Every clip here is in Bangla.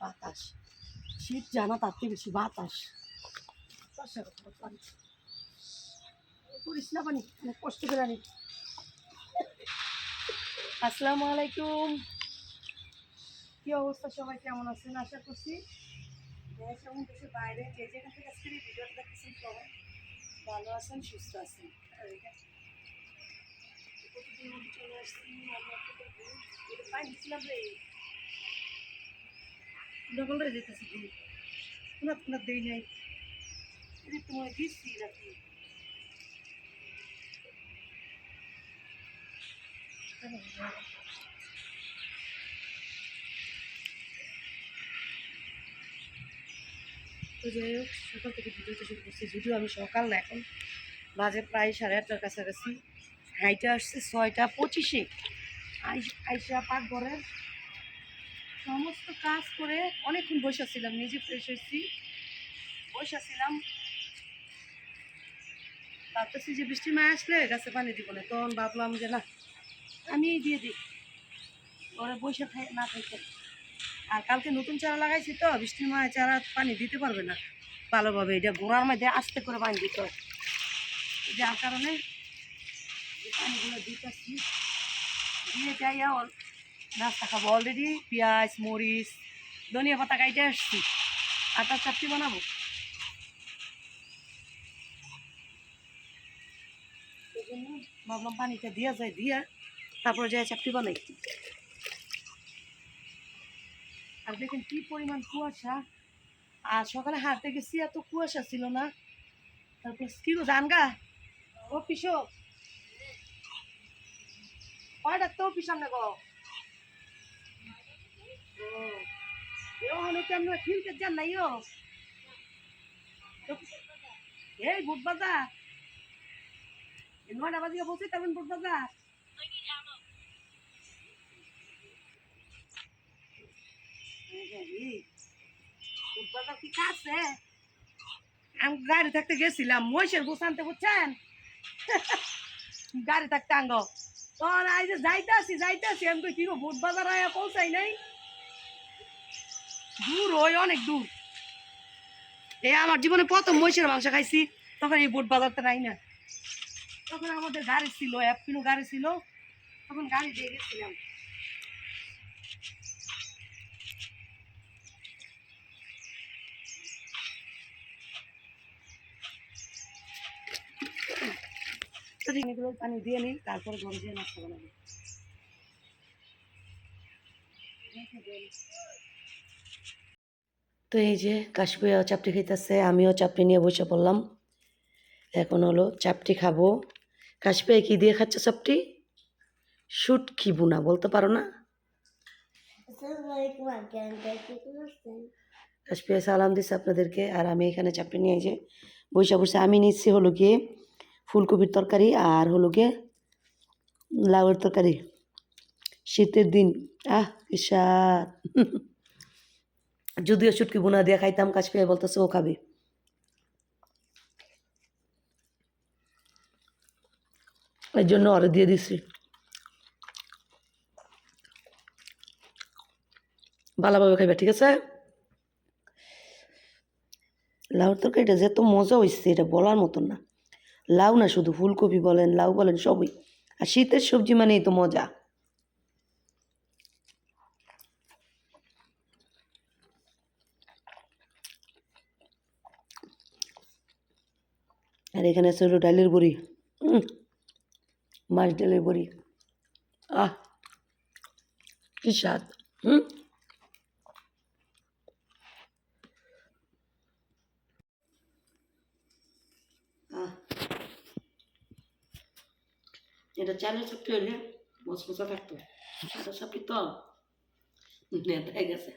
বাতাস। শীত জানা তার থেকে বেশি বাতাস। করিস না পানি অনেক কষ্ট করে আনি। আসসালামু আলাইকুম। কি অবস্থা সবাই কেমন আছেন? আশা করছি দেশ এবং বাইরে যে যেখান থেকে আজকের এই ভিডিওটা দেখতেছেন সবাই ভালো আছেন সুস্থ আছেন। প্রতিদিন চলে আসছি আমি আপনাদের বলি, পাই দিচ্ছিলাম রে। রে যেতেছি ঘুম। নাই। দিচ্ছি রাখি তো যাই হোক, সকাল থেকে শুরু করছি। যদিও আমি সকাল না, এখন বাজে প্রায় সাড়ে আটটার কাছাকাছি। হাইটা আসছে ছয়টা পঁচিশে। আইস- আইসা পাকঘরের সমস্ত কাজ করে অনেকক্ষণ বসে ছিলাম নিজে ফ্রেশ হয়েছি। বসে ছিলাম ভাবতেছি যে বৃষ্টির মায় আসলে গাছে পানি দিব না, তখন ভাবলাম যে না, আমি দিয়ে দিই। ওরা খাই না খাইতে আর কালকে নতুন চারা লাগাইছি তো, বৃষ্টির মায় চারা পানি দিতে পারবে না। ভালোভাবে এটা গোড়ার মধ্যে আস্তে করে পানি দিতে যার কারণে পানিগুলো দিতেছি। দিয়ে যাইয়া নাস্তা খাব অলরেডি পেঁয়াজ, মরিচ, ধনিয়া পাতা কাইটে আসছি। আটা চাপটি বানাবো? ভাবলাম পানিটা দিয়া যায়, দিয়া তারপরে যাই চাপটি বানাই। আর দেখেন কি পরিমাণ কুয়াশা। আর সকালে হাঁটতে গেছি, এত কুয়াশা ছিল না। তারপর কি গো, জানগা? অফিস? কয়টা তো অফিস সামনে গো? ও এও কেমন বুট বাজার কি কাছে আমি গাড়ি থাকতে গেছিলাম, মহিষের গোস আনতে, বুঝছেন? গাড়ি থাকতে আঙ্গ তখন আই যে যাইতে আসি যাইতে আসি আমি কি বুট বাজার আয়া পৌঁছাই নাই? দূর ওই অনেক দূর। এ আমার জীবনে প্রথম মহিষের মাংস খাইছি, তখন এই বুট বাজারটা নাই না। তখন আমাদের গাড়ি ছিল কিলো গাড়ি ছিল, তখন গাড়ি দিয়ে গেছিলাম। এগুলো পানি দিয়ে নিই, তারপরে ঘরে দিয়ে তো এই যে কাশ্মীর চাপটি খাইতেছে আমিও চাপটি নিয়ে বসে পড়লাম। এখন হলো চাপটি খাব। কাশ্মীর কি দিয়ে খাচ্ছে চাপটি? শুটকি বুনা বলতে পারো না? আসসালামাইকুম আগে আন্টি কি করছেন? কাশ্মীর সালাম দিচ্ছে আপনাদেরকে আর আমি এখানে চাপটি নিয়ে যে বসে বসে আমি নিচ্ছি হলো গিয়ে ফুলকপির তরকারি আর হলো গিয়ে লাউয়ের তরকারি। শীতের দিন আহ কি স্বাদ যদিও শুটকি বোনা দিয়ে খাইতাম, কাশ্মীর বলতেছে ও খাবে। এই জন্য অরে দিয়ে দিছি। ভালোভাবে খাইবে, ঠিক আছে? লাউর তরকারিটা যে এত মজা হয়েছে এটা বলার মতন না। লাউ না শুধু ফুলকপি বলেন, লাউ বলেন, সবই। আর শীতের সবজি মানেই তো মজা আর এখানে আছে হলো ডালের বড়ি। মাছ ডালের বড়ি। আহ, কি স্বাদ। হুম এটা চালের চাপটি হলে মশমশা থাকতো। সাদা চাপটি তো নেতায় গেছে।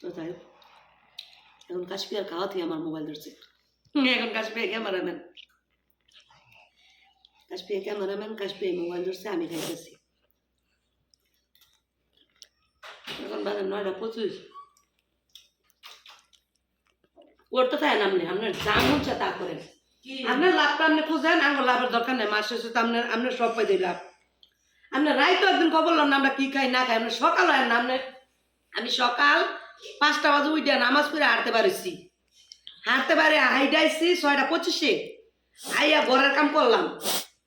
তো তাই হোক। এখন কাশ্মীর খাওয়াতেই আমার মোবাইল ধরছে। এখন Kashmir cameraman Kashmir cameraman Kashmir mobile ধরছে আমি খাইতেছি। এখন বাজে নয়টা পঁচিশ। করতে চায় না আপনি আপনার যা মন তা করেন। আপনার লাভটা আপনি খুঁজেন আমার লাভের দরকার নেই মাস শেষে তো আপনার আপনার সব পাই লাভ। আমরা রাই তো একদিন বললাম না আমরা কি খাই না খাই আমরা সকাল হয় না আমরা আমি সকাল পাঁচটা বাজে উঠে নামাজ পড়ে হাঁটতে পারিছি। হাঁটতে পারে হাইটাইছি ছয়টা পঁচিশে। আইয়া ঘরের কাম করলাম।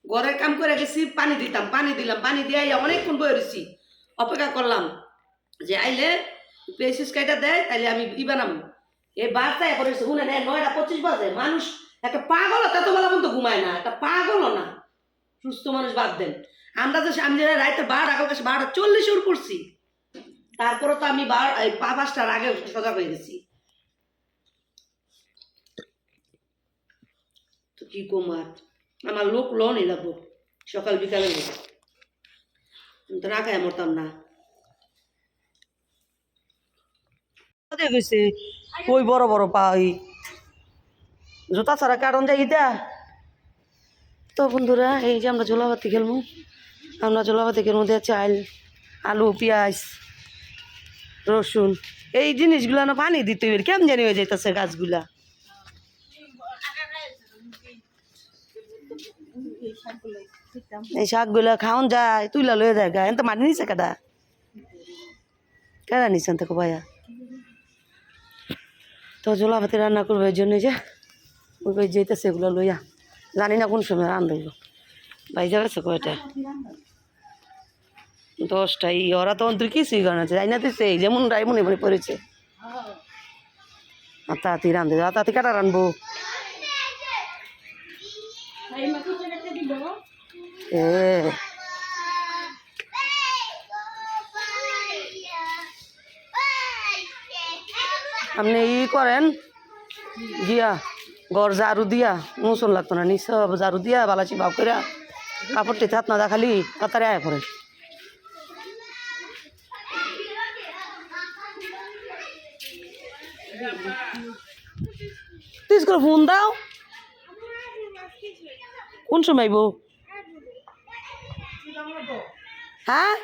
ঘরের কাম করে গেছি, পানি দিতাম, পানি দিলাম, পানি দিয়ে আইয়া অনেকক্ষণ বয়ে রয়েছি অপেক্ষা করলাম যে আইলে পেসিস কাইটা দেয় তাইলে আমি ই বানাবো। এই বার্তায় করে শুনে নেয় নয়টা পঁচিশ বাজে। মানুষ, একটা পাগল তত বেলা পর্যন্ত ঘুমায় না, একটা পাগল না। সুস্থ মানুষ বাদ দেন। আমরা তো আমি যেটা রাইতে বারোটা কাছে বারোটা চল্লিশ উঠ করছি তারপরে তো আমি বার এই পা পাঁচটার আগে সজাগ হয়ে গেছি। তো কি কুমার আমার লোক লোনই লাগবো, সকাল বিকালে তো না খাই মরতাম না। ওই বড় বড় পাই জুতা ছাড়া কারণ যাই ইটা। তো বন্ধুরা, এই যে আমরা ঝোলাবাতি খেলব। আমরা ঝোলাবাতি খেলব দিয়ে চাল আলু, পেঁয়াজ। রসুন, এই জিনিসগুলো না পানি দিতে হবে কেমন জানি হয়ে যাইতেছে গাছগুলা। এই শাকগুলা খাওন যায়, তুইলা লয়ে যায় গা এত মাটি নিছে কেডা? কেডা নিছেন তো ভাইয়া তো জোলা ভাতে রান্না করব এই জন্য যে, ওই যেতেছে এগুলো লইয়া। জানি না কোন সময় রান্ধব ভাই যাবে কয়টা? দশটা ই ওরা তো অন্তর কিছুই করে না যাই না তো সেই, যেমন রাইমনি মনে পড়েছে। আর তাঁতি রান্ধে আর তাঁতি কাটা রানবো এ। আপনি ই করেন দিয়া ঘর ঝাড়ু দিয়া মুসল লাগতো না নিঃস ঝাড়ু দিয়া বালাচি ভাব করিয়া কাপড়টি হাত না দেখালি তাড়াতাড়ি আয় পড়ে। করে ফোন দাও। কোন সময় বউ? হ্যাঁ?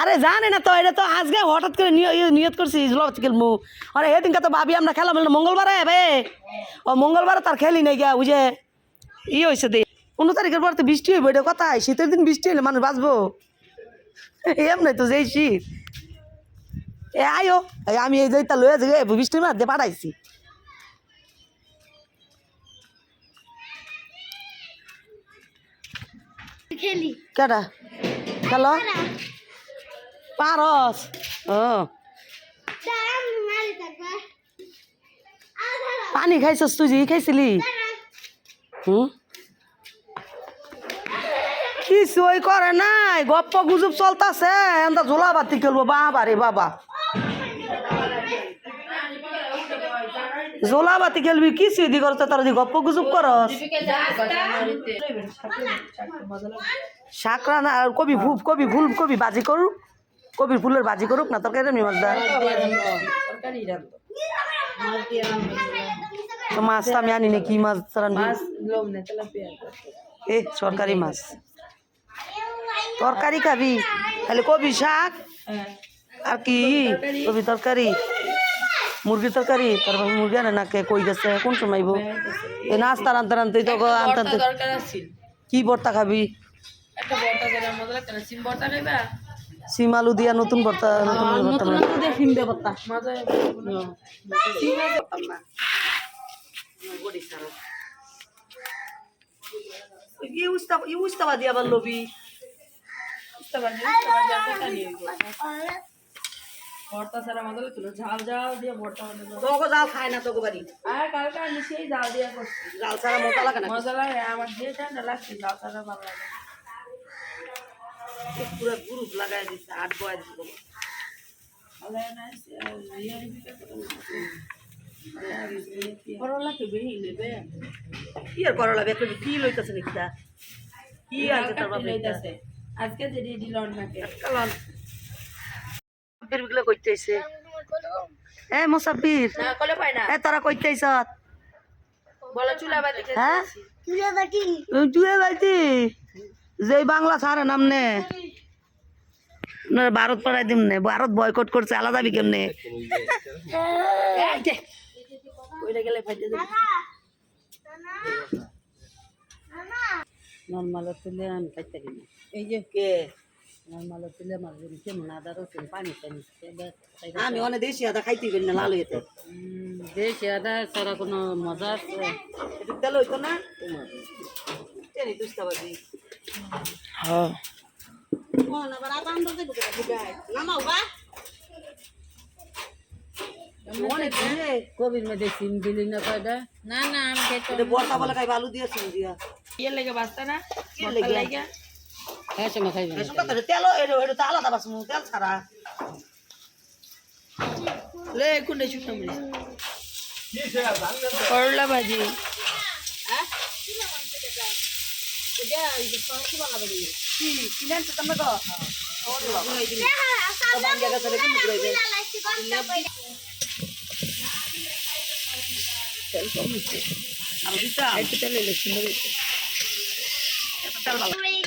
আরে জানে না তো, এটা তো আজকে হঠাৎ করে ইয়ে নিয়ত করছি জলাবত খেলব আরে এদিনকে তো ভাবি, আমরা খেলা না মঙ্গলবারে বে। ও, মঙ্গলবারে তার খেলি নাই গিয়া বুঝে ই হয়েছে দে। পনেরো তারিখের পর তো বৃষ্টি হইব, এটা কথাই শীতের দিন বৃষ্টি হলে মানুষ বাঁচবো। এমনি তো যেই শীত। এ আয়ো। এই আমি এই যেটা লয়ে যে বৃষ্টির মধ্যে পাঠাইছি। খেলি। কেটা খেলো? পারস। ও। পানি খাইছস তুই যে খাইছিলি? হুম? কিছুই করে নাই। গপ্প গুজব চলতাছে এন্দা ঝোলা বাতি খেলব বাবা রে বাবা। ঝোলা বাতি খেলবি কি সিদ্ধি করছ? তার গপ্প গুজব করস। শাক রান্না আর কবি ফুল কবি ফুল কবি বাজি করুক। কবির ফুলের বাজি করুক না তরকারি তো মাছ তো আমি আনি না কি মাছ রান্না এ সরকারি মাছ। তরকারি খাবি? তাহলে কবি শাক? আর কি? কবি তরকারি। মুরগির তরকারি? তারপর মুরগি আনে না? কে কই গেছে? কোন সময় আইবো? এ নাস্তা আনতে আনতে তো আনতে আনতে কি ভর্তা খাবি? সিম আলু দিয়া নতুন ভর্তা নতুন ভর্তা বানাই। মজা ই উস্তা ই উস্তাবা দিয়া বর্তা ছাড়া মজা লাগতো ঝাল ঝাল দিয়ে বানাবো তোকে জাল খায় না তোকে বাড়ি। আর কালকে আমি সেই জাল দিয়ে করছি। জাল ছাড়া মজা লাগে না মজা লাগে আমার যে ঠান্ডা লাগছে জাল ছাড়া ভালো লাগে পুরো গ্রুপ লাগাই দিচ্ছে আট করলা তো নেবে। কি আর করলা বেকলে কি লইতাছে নাকি কি আনছে তোর বাপ আজকে যে রেডি লন নাকে কালন সাব্বিরগুলো কইতেছে। এ মুসাব্বির না কলে পাই না। এ তারা কইতেছ বলো চুলা বাতি হ্যাঁ? যে বাংলা ছাড়ে নামনে ভারত পড়াই দিম নে। ভারত বয়কট করছে আলাদা বি কেমনে? নর্মাল তুলে আমি খাইতে এই যে। কে? আমি অনেক দেশি আদা খাইতে পারি না লাল হইতে দেশি আদা ছাড়া কোনো মজা আছে তেল হইতো না হ্যাঁ কবির মধ্যে সিম দিলি না কয়টা না না আমি বর্তা বলে খাই আলু দিয়েছি দিয়া ইয়ে লেগে বাঁচতে না লেগে খাই সময় খাইবে। রেশন কার্ডে তেল এটা এটা তো আলাদা বাসমু তেল ছাড়া। লে কোনটা শুকনো মরিচ করলা ভাজি। তো তো তো দিতা একটু তেল তেল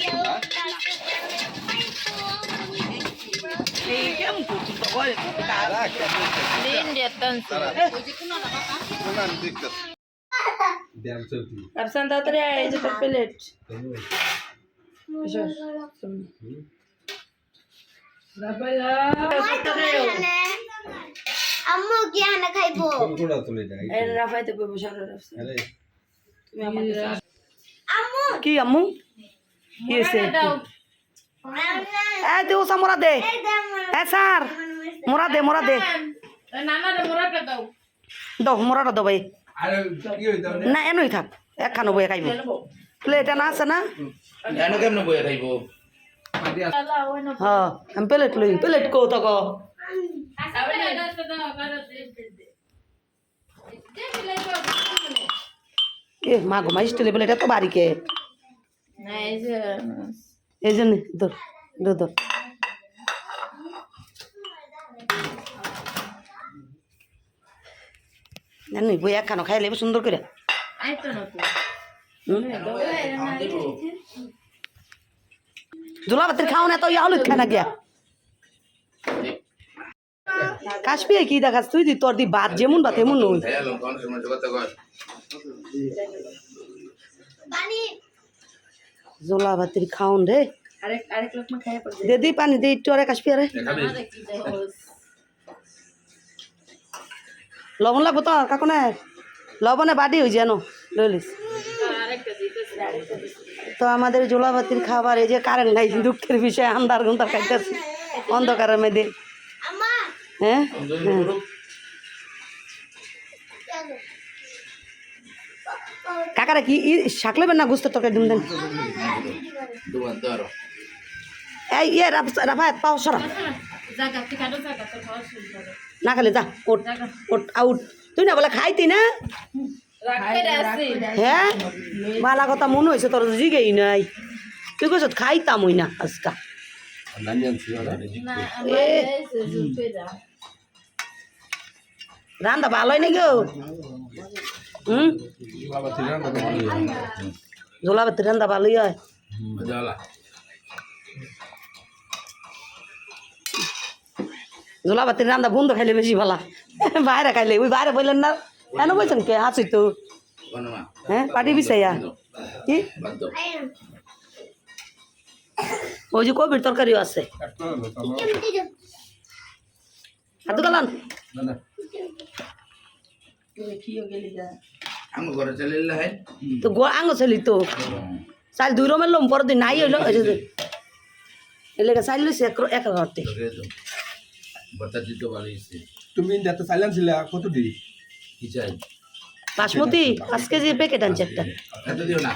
ভালো এই কেমন করছিস তো ঘরে দিন যেতাম রাফসান তাড়াতাড়ি আয়, এই যে তোর প্লেট আম্মু কি হানা খাইবো রাফাইতে বলব সারা রাফসান তুমি আমাকে আম্মু কি আম্মু কি হয়েছে? এ দে ওসা মোরা দে। এ স্যার মোরা দে মোরা দে। দাও। মোরাটা দাও ভাই। না এনই থাক একখানো বয়ে খাইব। প্লেট এনা আছে না? এনে কেমনে বইয়া খাইব? হ্যাঁ আমি প্লেট লই প্লেট কো তো গো এ মা গো মা স্টিলের প্লেট এত বাড়িকে এই জন্য ধর ধর জানি বই একখানো খাইলে সুন্দর করে। জোলা ভাতের খাও না তো ইয়া হলুদ খায় না গিয়া। কাশবি কি দেখাস? তুই দি তোর দি ভাত যেমন বা তেমন নই খাইলাম কোন সময় কথা কয় পানি জোলা ভাতের খাওন রে। আরেক আরেক লোক মা খাইয়া পড়ছে দে দি পানি দে একটু আরে কাশবি আরে। লবণ লাগবো তো কাকনে লবণে বাড়ি হয়ে যেন লইলিস তো আমাদের জোলাবাতির খাবার এই যে কারেন্ট নাই দুঃখের বিষয় আন্ধার গুন্দার খাইতেছি। অন্ধকারের মেয়েদে হ্যাঁ? হ্যাঁ কাকারা কি শাক লেবেন না গুস্ত তরকারি দিন দেন? এই ইয়ে রাফায়াত, পাও সরা। না খালে যা, ওট ওট, আউট। তুই না বলে খাইতি না? হ্যাঁ? মালা কথা মনে হয়েছে তোর জিগেই নাই। তুই কইস খাইতাম ওই না আজকা। রান্দা ভালোই নাকি গো হুম ঝোলা ভাতের রান্দা ভালোই হয়। ঝোলা ভাতের রান্দা বন্ধ খাইলে বেশি ভালো। বাইরে খাইলে ওই বাইরে বললেন না? কেন বলছেন কে? হাসি তো। হ্যাঁ পাটি বিছাইয়া। কি? ওই যে কবির তরকারিও আছে। হাতু গালান তো গো আঙ্গ ছেলি তো। চাল দুই রমের লোম পরের দিন নাই হইল এলাকা চাইল লইছে এক এক ঘরতে তুমি যাতে সাইলেন্স ছিলে কত দিই কি চাই? বাসমতি পাঁচ কেজি প্যাকেট আনছে একটা। এত দিও না।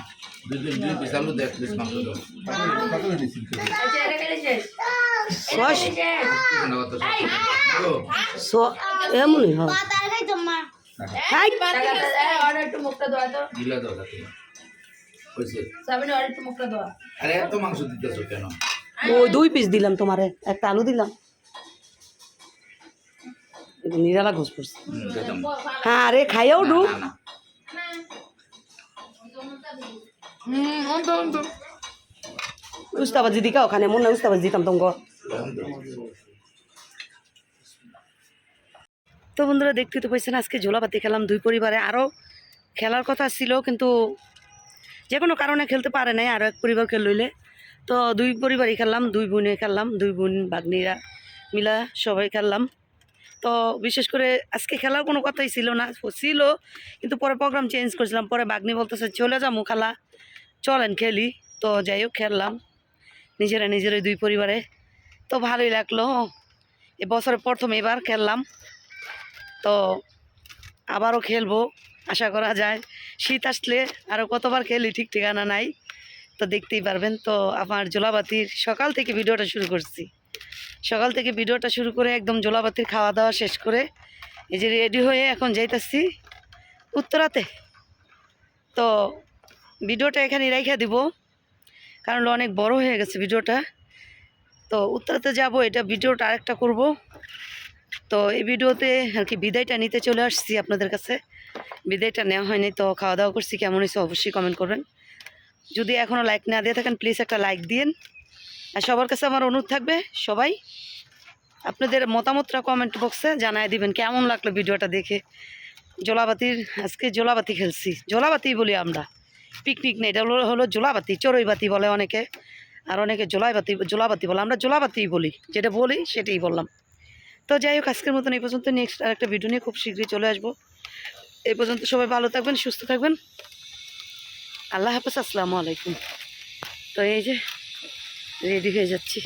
এমনই হয় কেন? ওই দুই পিস দিলাম তোমারে একটা আলু দিলাম। এটা নিরালা ঘুষ পড়ছে। হ্যাঁ খাইয়াও। উস্তাবাজি দিকা ওখানে মনে হয় উস্তাবাজি দিতাম তোমাকে। তো বন্ধুরা দেখতে তো পাইছেন, আজকে ঝোলাপাতি খেলাম দুই পরিবারে। আরও খেলার কথা ছিল, কিন্তু যে কোনো কারণে খেলতে পারে নাই আরও এক পরিবার খেললে তো দুই পরিবারই খেললাম, দুই বোনে খেললাম, দুই বোন বাগনিরা মিলা সবাই খেললাম। তো বিশেষ করে আজকে খেলার কোনো কথাই ছিল না, ছিল, কিন্তু পরে প্রোগ্রাম চেঞ্জ করেছিলাম। পরে বাগনি বলতেছে, চলে যাব খালা, চলেন খেলি। তো যাই হোক, খেললাম নিজেরা নিজেরাই দুই পরিবারে। তো ভালোই লাগল এ বছরে প্রথম এবার খেললাম। তো আবারও খেলব, আশা করা যায়। শীত আসলে আরও কতবার খেলি ঠিক ঠিকানা নাই, তো দেখতেই পারবেন। তো আমার জোলাবাতির সকাল থেকে ভিডিওটা শুরু করছি। সকাল থেকে ভিডিওটা শুরু করে একদম জোলাবাতির খাওয়া দাওয়া শেষ করে এই যে রেডি হয়ে এখন যাইতেছি উত্তরাতে। তো ভিডিওটা এখানে রেখে দিব, কারণ অনেক বড় হয়ে গেছে ভিডিওটা। তো উত্তরাতে যাব, এটা ভিডিওটা আরেকটা করব। তো এই ভিডিওতে আর কি বিদায়টা নিতে চলে আসছি আপনাদের কাছে। বিদায়টা নেওয়া হয়নি, তো খাওয়া দাওয়া করছি, কেমন হয়েছে অবশ্যই কমেন্ট করবেন। যদি এখনও লাইক না দিয়ে থাকেন প্লিজ একটা লাইক দিন আর সবার কাছে আমার অনুরোধ থাকবে, সবাই আপনাদের মতামতটা কমেন্ট বক্সে জানায় দিবেন, কেমন লাগল ভিডিওটা দেখে। জোলাবাতির, আজকে জোলাবাতি খেলছি, জোলাবাতি বলি আমরা। পিকনিক নেই এটা হলো জোলাবাতি, চড়ুইবাতি বলে অনেকে। আর অনেকে জোলাইবাতি, জোলাবাতি বলে, আমরা জোলাবাতিই বলি, যেটা বলি সেটাই বললাম। তো যাই হোক, আজকের মতন এই পর্যন্ত নেক্সট আর একটা ভিডিও নিয়ে খুব শীঘ্রই চলে আসব। এই পর্যন্ত সবাই ভালো থাকবেন, সুস্থ থাকবেন। আল্লাহ হাফেজ, আসসালামু আলাইকুম। তো এই যে রেডি হয়ে যাচ্ছি।